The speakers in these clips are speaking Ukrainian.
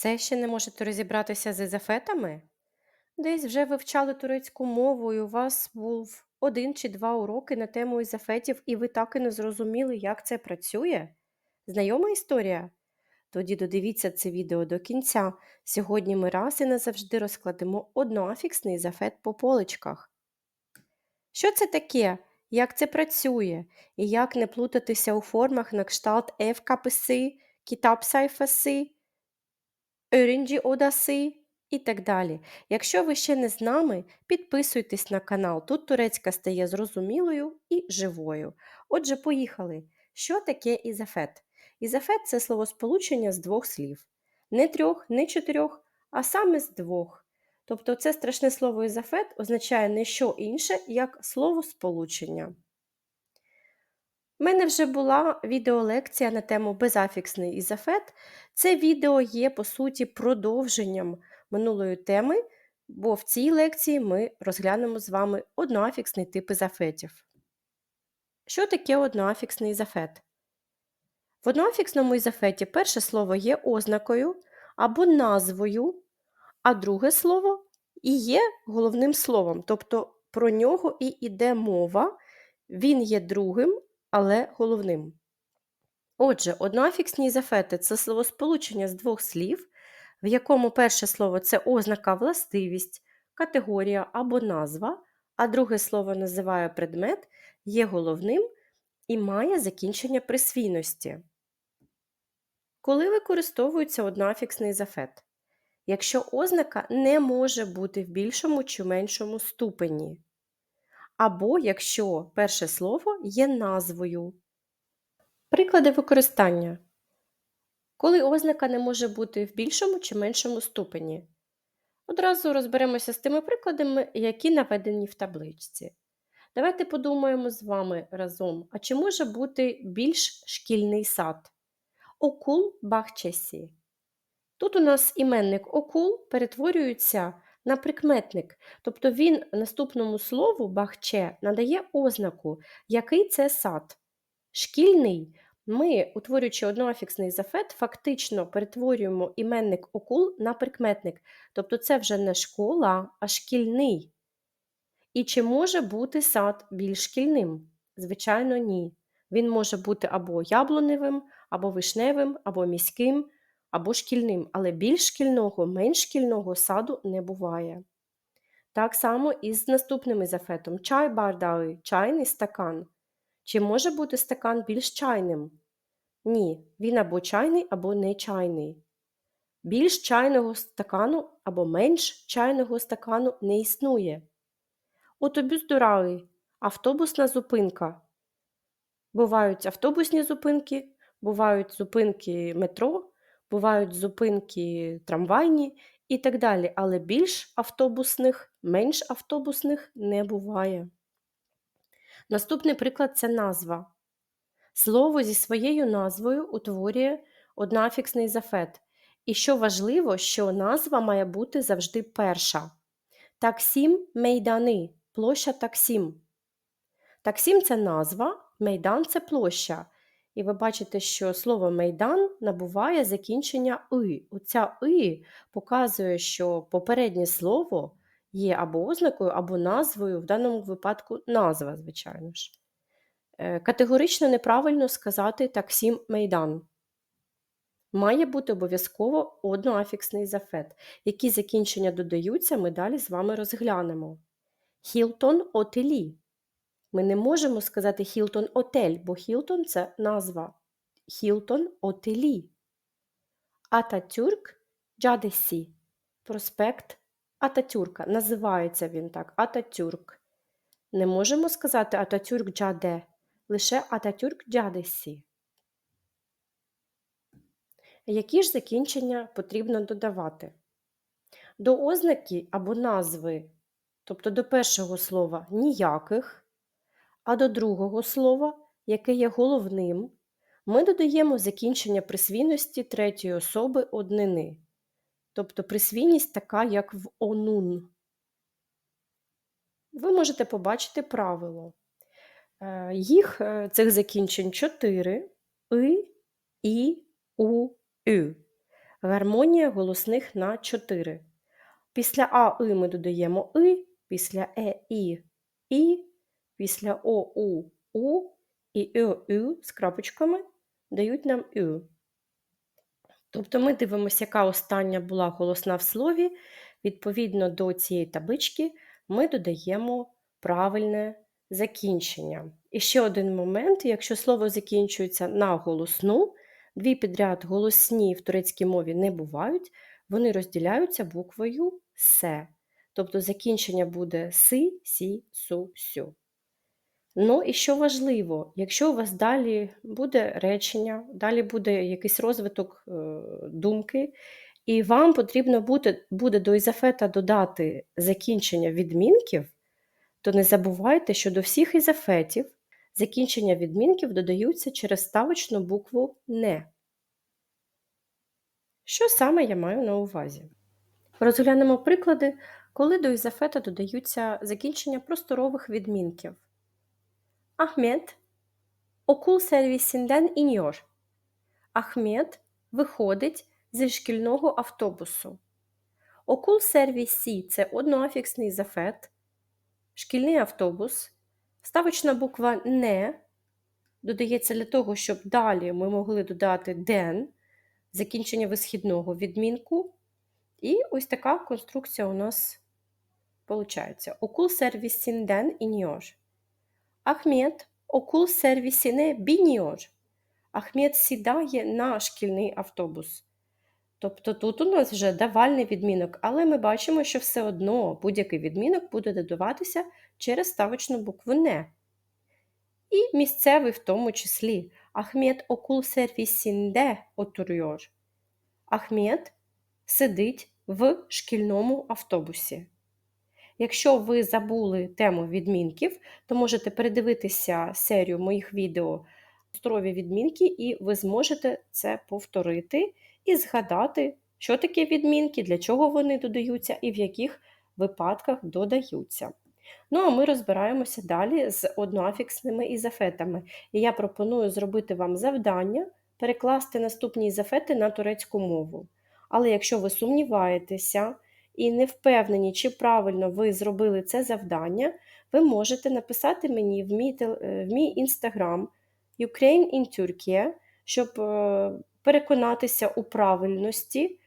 Все ще не можете розібратися з ізофетами? Десь вже вивчали турецьку мову, і у вас був один чи два уроки на тему ізофетів, і ви так і не зрозуміли, як це працює? Знайома історія? Тоді додивіться це відео до кінця. Сьогодні ми раз і назавжди розкладемо одноафіксний ізофет по поличках. Що це таке? Як це працює? І як не плутатися у формах на кшталт «евкаписи», «кітап сайфаси», «Öğrenci odası» і так далі. Якщо ви ще не з нами, підписуйтесь на канал. Тут турецька стає зрозумілою і живою. Отже, поїхали. Що таке ізофет? Ізофет – це словосполучення з двох слів. Не трьох, не чотирьох, а саме з двох. Тобто це страшне слово ізофет означає не що інше, як словосполучення. У мене вже була відеолекція на тему безафіксний ізофет. Це відео є, по суті, продовженням минулої теми, бо в цій лекції ми розглянемо з вами одноафіксний тип ізофетів. Що таке одноафіксний ізофет? В одноафіксному ізофеті перше слово є ознакою або назвою, а друге слово і є головним словом, тобто про нього і йде мова, він є другим, але головним. Отже, одноафіксні ізофети – це словосполучення з двох слів, в якому перше слово це ознака властивість, категорія або назва, а друге слово називає предмет, є головним і має закінчення присвійності. Коли використовується одноафіксний ізофет? Якщо ознака не може бути в більшому чи меншому ступені, або якщо перше слово є назвою. Приклади використання. Коли ознака не може бути в більшому чи меншому ступені. Одразу розберемося з тими прикладами, які наведені в табличці. Давайте подумаємо з вами разом, а чи може бути більш шкільний сад? Окул бахчесі. Тут у нас іменник окул перетворюється на прикметник, тобто він наступному слову бахче надає ознаку, який це сад. Шкільний ми, утворюючи одноафіксний зафет, фактично перетворюємо іменник окул на прикметник. Тобто це вже не школа, а шкільний. І чи може бути сад більш шкільним? Звичайно, ні. Він може бути або яблуневим, або вишневим, або міським, або шкільним, але більш шкільного, менш шкільного саду не буває. Так само і з наступним ізофетом чай бардаи, чайний стакан. Чи може бути стакан більш чайним? Ні, він або чайний, або не чайний. Більш чайного стакану або менш чайного стакану не існує. Отобюс дорогий – автобусна зупинка. Бувають автобусні зупинки, бувають зупинки метро, бувають зупинки трамвайні і так далі, але більш автобусних, менш автобусних не буває. Наступний приклад це назва. Слово зі своєю назвою утворює одноафіксний зафет. І що важливо, що назва має бути завжди перша. Таксім мейдани площа таксім. Таксім це назва, мейдан це площа. І ви бачите, що слово мейдан набуває закінчення и. Оця и показує, що попереднє слово є або ознакою, або назвою, в даному випадку назва, звичайно ж. Е, категорично неправильно сказати таксім мейдан. Має бути обов'язково одноафіксний зафет. Які закінчення додаються, ми далі з вами розглянемо. Хілтон отелі. Ми не можемо сказати Хілтон Отель, бо Хілтон це назва. Хілтон Отелі. Ататюрк Джадесі. Проспект Ататюрка. Називається він так. Ататюрк. Не можемо сказати Ататюрк Джаде, лише Ататюрк Джадесі. Які ж закінчення потрібно додавати? До ознаки або назви, тобто до першого слова ніяких, а до другого слова, яке є головним, ми додаємо закінчення присвійності третьої особи однини, тобто присвійність така, як в онун. Ви можете побачити правило. Е, їх е, цих закінчень чотири и, і, у, ю. Гармонія голосних на 4. Після А и ми додаємо и, після е і і, після о у і е ю з крапочками дають нам ю. Тобто ми дивимося, яка остання була голосна в слові. Відповідно до цієї таблички ми додаємо правильне закінчення. І ще один момент: якщо слово закінчується на голосну, дві підряд голосні в турецькій мові не бувають, вони розділяються буквою С. Тобто закінчення буде си, сі, су, сю. Ну і що важливо, якщо у вас далі буде речення, далі буде якийсь розвиток е, думки, і вам потрібно буде, буде до ізафета додати закінчення відмінків, то не забувайте, що до всіх ізафетів закінчення відмінків додаються через ставочну букву не. Що саме я маю на увазі? Розглянемо приклади, коли до ізафета додаються закінчення просторових відмінків. Ahmet okul servisinden iniyor. Ахмед виходить зі шкільного автобусу. Окул сервісі це одноафіксний зафет, шкільний автобус. Ставочна буква не додається для того, щоб далі ми могли додати ден, закінчення висхідного відмінку. І ось така конструкція у нас виходить. Окул сервісінден iniyor. Ахмед окул сервісіне biniyor. Ахмед сідає на шкільний автобус. Тобто тут у нас вже давальний відмінок, але ми бачимо, що все одно будь-який відмінок буде додаватися через ставочну букву не. І місцевий в тому числі. Ахмед окул сервісінде oturuyor. Ахмед сидить в шкільному автобусі. Якщо ви забули тему відмінків, то можете передивитися серію моїх відео просторові відмінки, і ви зможете це повторити і згадати, що таке відмінки, для чого вони додаються і в яких випадках додаються. Ну, а ми розбираємося далі з одноафіксними ізафетами. І я пропоную зробити вам завдання перекласти наступні ізафети на турецьку мову. Але якщо ви сумніваєтеся і не впевнені, чи правильно ви зробили це завдання, ви можете написати мені в мій мій інстаграм Ukraine in Turkey, щоб е, переконатися у правильності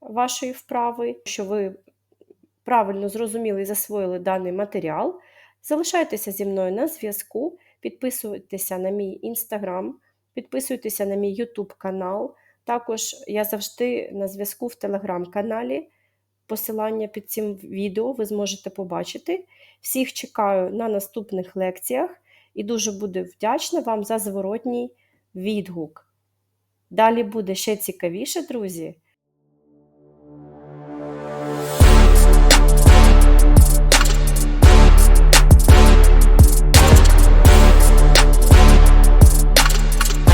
вашої вправи, що ви правильно зрозуміли і засвоїли даний матеріал. Залишайтеся зі мною на зв'язку, підписуйтеся на мій інстаграм, підписуйтеся на мій YouTube канал. Також я завжди на зв'язку в телеграм-каналі. Посилання під цим відео ви зможете побачити. Всіх чекаю на наступних лекціях і дуже буду вдячна вам за зворотній відгук. Далі буде ще цікавіше, друзі.